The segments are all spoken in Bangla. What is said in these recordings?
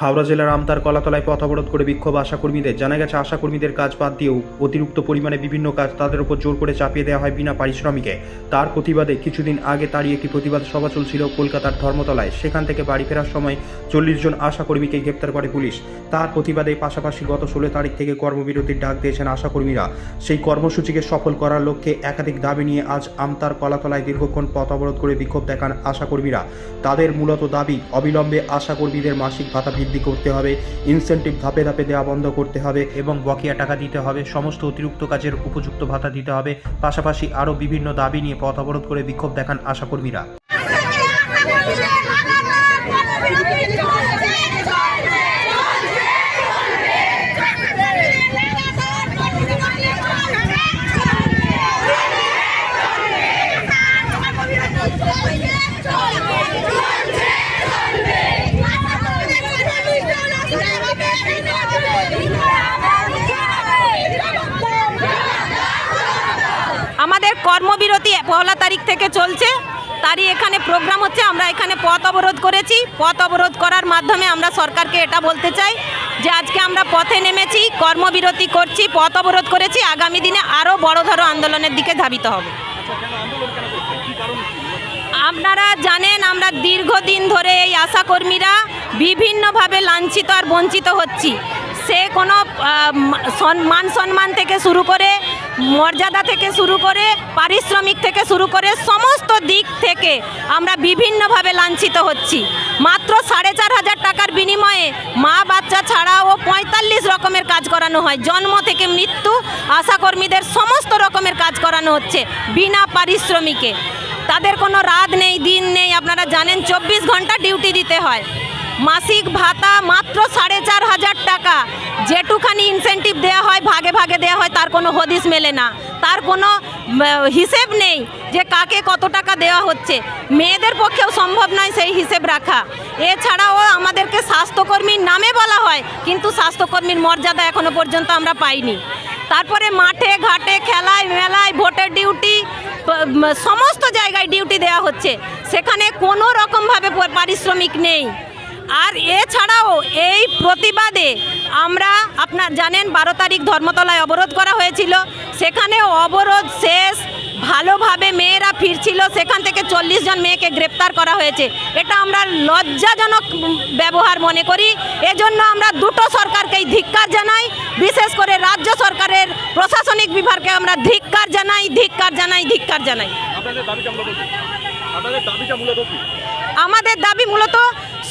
হাওড়া জেলার আমতার কলাতলায় পথ অবরোধ করে বিক্ষোভ আশাকর্মীদের। জানা গেছে, আশাকর্মীদের কাজ বাদ দিয়েও অতিরিক্ত পরিমাণে বিভিন্ন কাজ তাদের উপর জোর করে চাপিয়ে দেওয়া হয় বিনা পারিশ্রমিকে। তার প্রতিবাদে কিছুদিন আগে তারই একটি প্রতিবাদ সভা চলছিল কলকাতার ধর্মতলায়। সেখান থেকে বাড়ি ফেরার সময় চল্লিশ জন আশাকর্মীকে গ্রেপ্তার করে পুলিশ। তার প্রতিবাদে পাশাপাশি গত ষোলো তারিখ থেকে কর্মবিরতির ডাক দিয়েছেন আশাকর্মীরা। সেই কর্মসূচিকে সফল করার লক্ষ্যে একাধিক দাবি নিয়ে আজ আমতার কলাতলায় দীর্ঘক্ষণ পথ অবরোধ করে বিক্ষোভ দেখান আশাকর্মীরা। তাদের মূলত দাবি, অবিলম্বে আশাকর্মীদের মাসিক ভাতা বৃদ্ধি করতে হবে ইনসেন্টিভ ধাপে ধাপে দেওয়া বন্ধ করতে হবে এবং বকেয়া টাকা দিতে হবে, সমস্ত অতিরিক্ত কাজের উপযুক্ত ভাতা দিতে হবে, পাশাপাশি আরও বিভিন্ন দাবি নিয়ে পথ অবরোধ করে বিক্ষোভ দেখান আশাকর্মীরা আমাদের কর্মবিরতি পয়লা তারিখ থেকে চলছে। তারই এখানে প্রোগ্রাম হচ্ছে, আমরা এখানে পথ অবরোধ করেছি। পথ অবরোধ করার মাধ্যমে আমরা সরকারকে এটা বলতে চাই যে আজকে আমরা পথে নেমেছি, কর্মবিরতি করছি, পথ অবরোধ করেছি, আগামী দিনে আরও বড় ধরো আন্দোলনের দিকে ধাবিত হবে। আপনারা জানেন, আমরা দীর্ঘদিন ধরে এই আশাকর্মীরা বিভিন্নভাবে লাঞ্ছিত আর বঞ্চিত হচ্ছি। সে কোনো মান সম্মান থেকে শুরু করে মর্যাদা থেকে শুরু করে, পারিশ্রমিক থেকে শুরু করে সমস্ত দিক থেকে আমরা বিভিন্নভাবে লাঞ্ছিত হচ্ছি। মাত্র সাড়ে চার হাজার টাকার বিনিময়ে মা বাচ্চা ছাড়াও পঁয়তাল্লিশ রকমের কাজ করানো হয়। জন্ম থেকে মৃত্যু আশাকর্মীদের সমস্ত রকমের কাজ করানো হচ্ছে বিনা পারিশ্রমিকে। তাদের কোনো রাত নেই, দিন নেই, আপনারা জানেন, চব্বিশ ঘণ্টা ডিউটি দিতে হয়। মাসিক ভাতা মাত্র সাড়ে চার হাজার টাকা। যেটুখানি ইনসেন্টিভ দেওয়া হয়, ভাগে ভাগে দেওয়া হয়, তার কোনো হদিস মেলে না। তার কোনো হিসেব নেই যে কাকে কত টাকা দেওয়া হচ্ছে। মেয়েদের পক্ষেও সম্ভব নয় সেই হিসেব রাখা। এছাড়াও আমাদেরকে স্বাস্থ্যকর্মীর নামে বলা হয়, কিন্তু স্বাস্থ্যকর্মীর মর্যাদা এখনও পর্যন্ত আমরা পাইনি। তারপরে মাঠে, ঘাটে, খেলায়, মেলায় ভোটের ডিউটি সমস্ত জায়গায় ডিউটি দেওয়া হচ্ছে। সেখানে কোনো রকমভাবে পারিশ্রমিক নেই। আর এছাড়াও এই প্রতিবাদে আমরা আপনার জানেন বারো তারিখ ধর্মতলায় অবরোধ করা হয়েছিল। সেখানে অবরোধ শেষ, ভালোভাবে মেয়েরা ফিরছিল। সেখান থেকে চল্লিশ জন মেয়েকে গ্রেপ্তার করা হয়েছে। এটা আমরা লজ্জাজনক ব্যবহার মনে করি। এজন্য আমরা দুটো সরকারকেই ধিক্কার জানাই। বিশেষ করে রাজ্য সরকারের প্রশাসনিক বিভাগকে আমরা ধিক্কার জানাই ধিক্কার জানাই ধিক্কার জানাই। আমাদের দাবি মূলত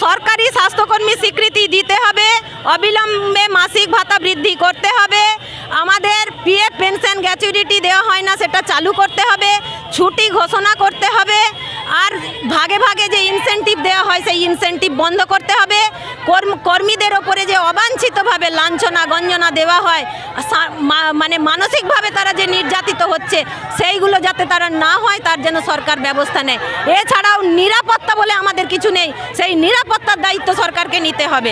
সরকারি স্বাস্থ্যকর্মী স্বীকৃতি দিতে হবে, অবিলম্বে মাসিক ভাতা বৃদ্ধি করতে হবে, আমাদের পিএফ পেনশন গ্র্যাচুইটি দেওয়া হয় না, সেটা চালু করতে হবে, ছুটি ঘোষণা করতে হবে, আর ভাগে ভাগে যে ইনসেন্টিভ দেওয়া হয়, সেই ইনসেন্টিভ বন্ধ করতে হবে, কর্ম- কর্মীদের ওপরে যে অবাঞ্ছিতভাবে লাঞ্ছনা গঞ্জনা দেওয়া হয় মানে মানসিকভাবে তারা যে নির্যাতিত হচ্ছে সেইগুলো যাতে তারা না হয় তার জন্য সরকার ব্যবস্থা নেয়। এছাড়াও নিরাপত্তা বলে আমাদের কিছু নেই সেই নিরাপত্তার দায়িত্ব সরকারকে নিতে হবে।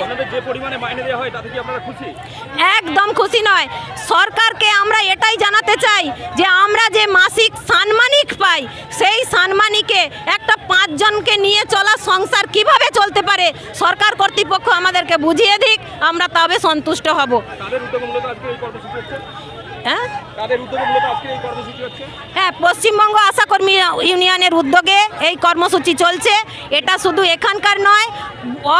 একদম খুশি নয়। সরকারকে আমরা এটাই জানাতে চাই যে আমরা যে মাসিক সানমানিক পাই সেই সানমানিকে একটা পাঁচজনকে নিয়ে চলা সংসার কীভাবে চলতে পারে? সরকার কর্তৃপক্ষ আমাদেরকে বুঝিয়ে দিক আমরা তবে সন্তুষ্ট হব। হ্যাঁ? হ্যাঁ পশ্চিমবঙ্গ আশাকর্মী ইউনিয়নের উদ্যোগে এই কর্মসূচি চলছে। এটা শুধু এখানকার নয়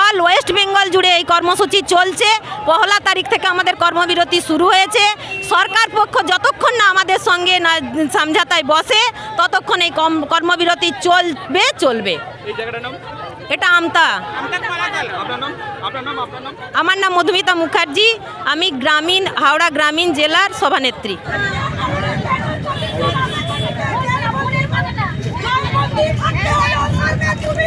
অল ওয়েস্ট বেঙ্গল জুড়ে এই কর্মসূচি চলছে। পহলা তারিখ থেকে আমাদের কর্মবিরতি শুরু হয়েছে। সরকার পক্ষ যতক্ষণ না আমাদের সঙ্গে না সমঝাতায় বসে ততক্ষণ এই কম- কর্মবিরতি চলবে চলবে। এই জায়গাটার নাম? এটা আমতা। আপনার নাম? আপনার নাম আপনার নাম? আমার নাম মধুমিতা মুখার্জি। আমি গ্রামীণ হাওড়া গ্রামীণ জেলার সভানেত্রী। তুমি